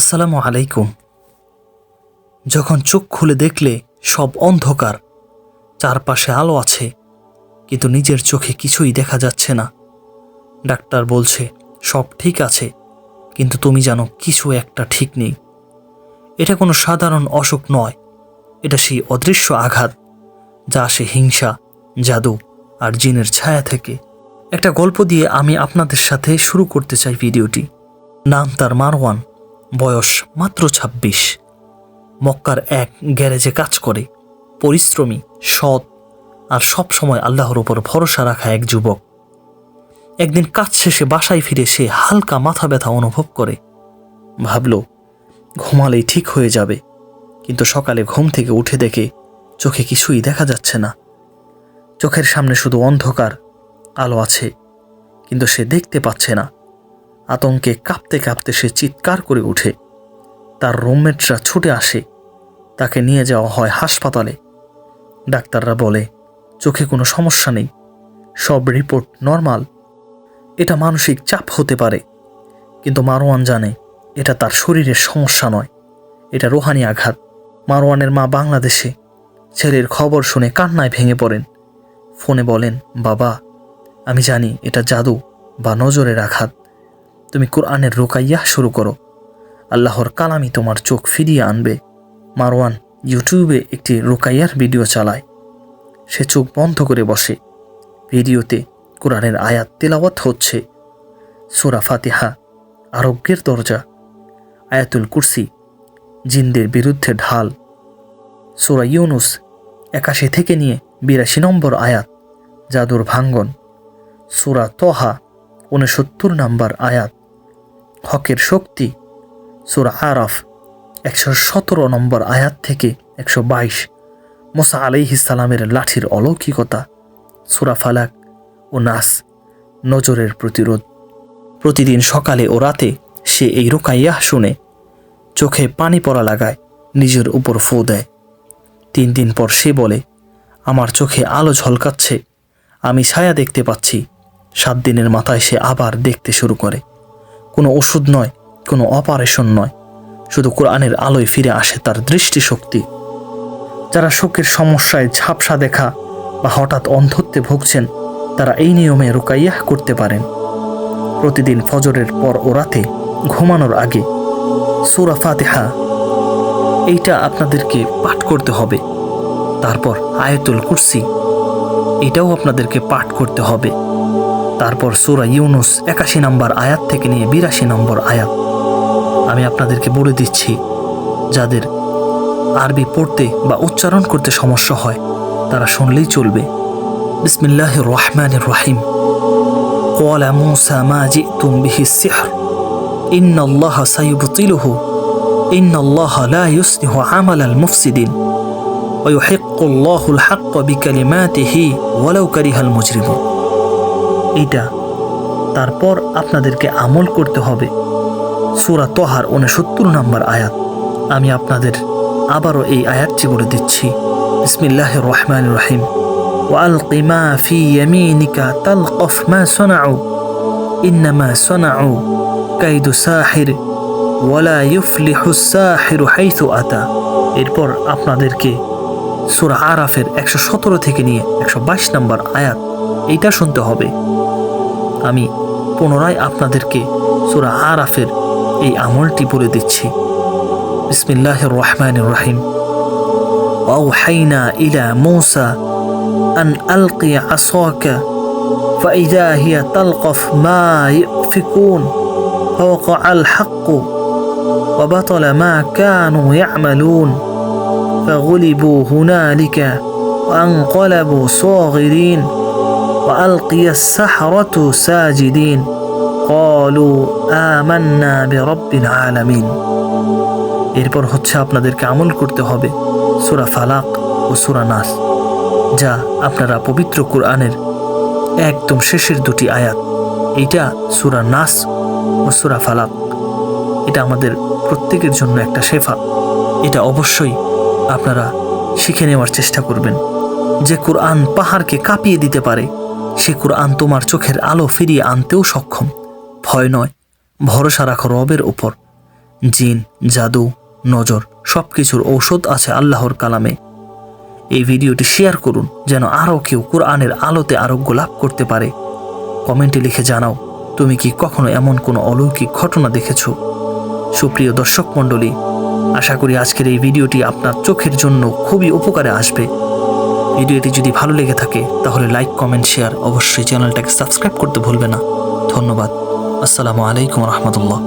আসসালামু আলাইকুম। যখন চোখ খুলে দেখলে সব অন্ধকার, চারপাশে আলো আছে, কিন্তু নিজের চোখে কিছুই দেখা যাচ্ছে না। ডাক্তার বলছে, সব ঠিক আছে, কিন্তু তুমি জানো কিছু একটা ঠিক নেই। এটা কোনো সাধারণ অসুখ নয়, এটা সেই অদৃশ্য আঘাত, যা আসে হিংসা, জাদু আর জিনের ছায়া থেকে। একটা গল্প দিয়ে আমি আপনাদের সাথে শুরু করতে চাই ভিডিওটি। নাম তার মারওয়ান। বয়স মাত্র ২৬ মক্কার এক গ্যারেজে কাজ করে, পরিশ্রমী, সৎ আর সব সময় আল্লাহর উপর ভরসা রাখা এক যুবক। একদিন কাজ শেষে বাসায় ফিরে সে হালকা মাথা ব্যথা অনুভব করে। ভাবল, ঘুমালেই ঠিক হয়ে যাবে, কিন্তু সকালে ঘুম থেকে উঠে দেখে চোখে কিছুই দেখা যাচ্ছে না। চোখের সামনে শুধু অন্ধকার, আলো আছে, কিন্তু সে দেখতে পাচ্ছে না। আতঙ্কে কাঁপতে কাঁপতে সে চিৎকার করে উঠে তার রুমমেটরা ছুটে আসে। তাকে নিয়ে যাওয়া হয় হাসপাতালে। ডাক্তাররা বলে, চোখে কোনো সমস্যা নেই। সব রিপোর্ট নর্মাল। এটা মানসিক চাপ হতে পারে। কিন্তু মারোয়ান জানে, এটা তার শরীরের সমস্যা নয়। এটা রোহানি আঘাত। মারওয়ানের মা বাংলাদেশে। ছেলের খবর শুনে কান্নায় ভেঙে পড়েন। ফোনে বলেন, বাবা, আমি জানি এটা জাদু বা নজরের আঘাত। তুমি কোরআনের রোকাইয়া শুরু করো। আল্লাহর কালামি তোমার চোখ ফিরিয়ে আনবে। মারওয়ান ইউটিউবে একটি রোকাইয়ার ভিডিও চালায়। সে চোখ বন্ধ করে বসে। ভিডিওতে কোরআনের আয়াত তেলাওয়াত হচ্ছে। সোরা ফাতিহা, আরোগ্যের দরজা, আয়াতুল কুরসি, জিনদের বিরুদ্ধে ঢাল। সোরা ইউনুস একাশি থেকে নিয়ে বিরাশি নম্বর আয়াত, জাদুর ভাঙ্গন। সোরা তহা, উনসত্তর নম্বর আয়াত। হকের শক্তি। সুরা আরাফ, একশো সতেরো নম্বর আয়াত থেকে একশো বাইশ। মোসা আলাইহিসালামের লাঠির অলৌকিকতা, সুরা ফালাক ও নাস, নজরের প্রতিরোধ। প্রতিদিন সকালে ও রাতে সে এই রোকাইয়াহ শুনে, চোখে পানি পড়া লাগায়, নিজের উপর ফো দেয়। তিন দিন পর সে বলে, আমার চোখে আলো ঝলকাচ্ছে, আমি ছায়া দেখতে পাচ্ছি। সাত দিনের মাথায় সে আবার দেখতে শুরু করে। কোনো ওষুধ নয়, কোনো অপারেশন নয়। শুধু কোরআনের আলোয় ফিরে আসে তার দৃষ্টিশক্তি। যারা শোকের সমস্যায় ঝাপসা দেখা বা হঠাৎ অন্ধত্বে ভুগছেন, তারা এই নিয়মে রুকাইয়াহ করতে পারেন। প্রতিদিন ফজরের পর ও রাতে ঘুমানোর আগে সুরা ফাতেহা, এইটা আপনাদেরকে পাঠ করতে হবে। তারপর আয়তুল কুরসি, এটাও আপনাদেরকে পাঠ করতে হবে। তারপর সুরা ইউনুস একাশি নম্বর আয়াত থেকে নিয়ে বিরাশি নম্বর আয়াত আমি আপনাদেরকে বলে দিচ্ছি যাদের আরবি পড়তে বা উচ্চারণ করতে সমস্যা হয় তারা শুনলেই চলবে বিসমিল্লাহ রহমান রহিম قال موسى ما جئتم به السحر إن الله سيبطله إن الله لا يصلح عمل المفسدين ويحق الله الحق بكلماته ولو كره المجرمون এটা তারপর আপনাদেরকে আমল করতে হবে সুরা তোহার উনসত্তর নম্বর আয়াত আমি আপনাদের আবারও এই আয়াতটি বলে দিচ্ছি বিসমিল্লাহ রহমান রহিম وألق ما في يمينك تلقف ما صنعوا إنما صنعوا كيد ساحر ولا يفلح الساحر حيث أتى এরপর আপনাদেরকে সুরা আরাফের একশো সতেরো থেকে নিয়ে একশো বাইশ নম্বর আয়াত এইটা শুনতে হবে আমি পুনরায় আপনাদেরকে সুরা আরাফের এই আমলটি বলে দিচ্ছি বিসমিল্লাহ রহমান রহিম وأوحينا إلى موسى أن ألقي عصاك فإذا هي تلقف ما يؤفكون فوقع الحق وبطل ما كانوا يعملون فغلبوا هنالك وانقلبوا صاغرين وألقي السحرة ساجدين قالوا آمنا برب العالمين এরপর হচ্ছে আপনাদেরকে আমল করতে হবে সুরা ফালাক ও সুরা নাস যা আপনারা পবিত্র কোরআনের একদম শেষের দুটি আয়াত এইটা সুরা নাস ও সুরা ফালাক এটা আমাদের প্রত্যেকের জন্য একটা শেফা এটা অবশ্যই আপনারা শিখে নেওয়ার চেষ্টা করবেন যে কোরআন পাহাড়কে কাঁপিয়ে দিতে পারে সে কোরআন তোমার চোখের আলো ফিরিয়ে আনতেও সক্ষম। ভয় নয়, ভরসা রাখো রবের উপর। জিন, জাদু, নজর সব কিছুর ঔষধ আছে আল্লাহর কালামে। এই ভিডিওটি শেয়ার করুন, যেন আরও কেউ কোরআনের আলোতে আরোগ্য লাভ করতে পারে। কমেন্টে লিখে জানাও, তুমি কি কখনো এমন কোনো অলৌকিক ঘটনা দেখেছ? সুপ্রিয় দর্শক মণ্ডলী, আশা করি আজকের এই ভিডিওটি আপনার চোখের জন্য খুবই উপকারে আসবে। ভিডিওটি যদি ভালো লেগে থাকে, তাহলে লাইক কমেন্ট শেয়ার অবশ্যই চ্যানেলটাকে সাবস্ক্রাইব করতে ভুলবে না। ধন্যবাদ। আসসালামু আলাইকুম রহমতুল্লাহ।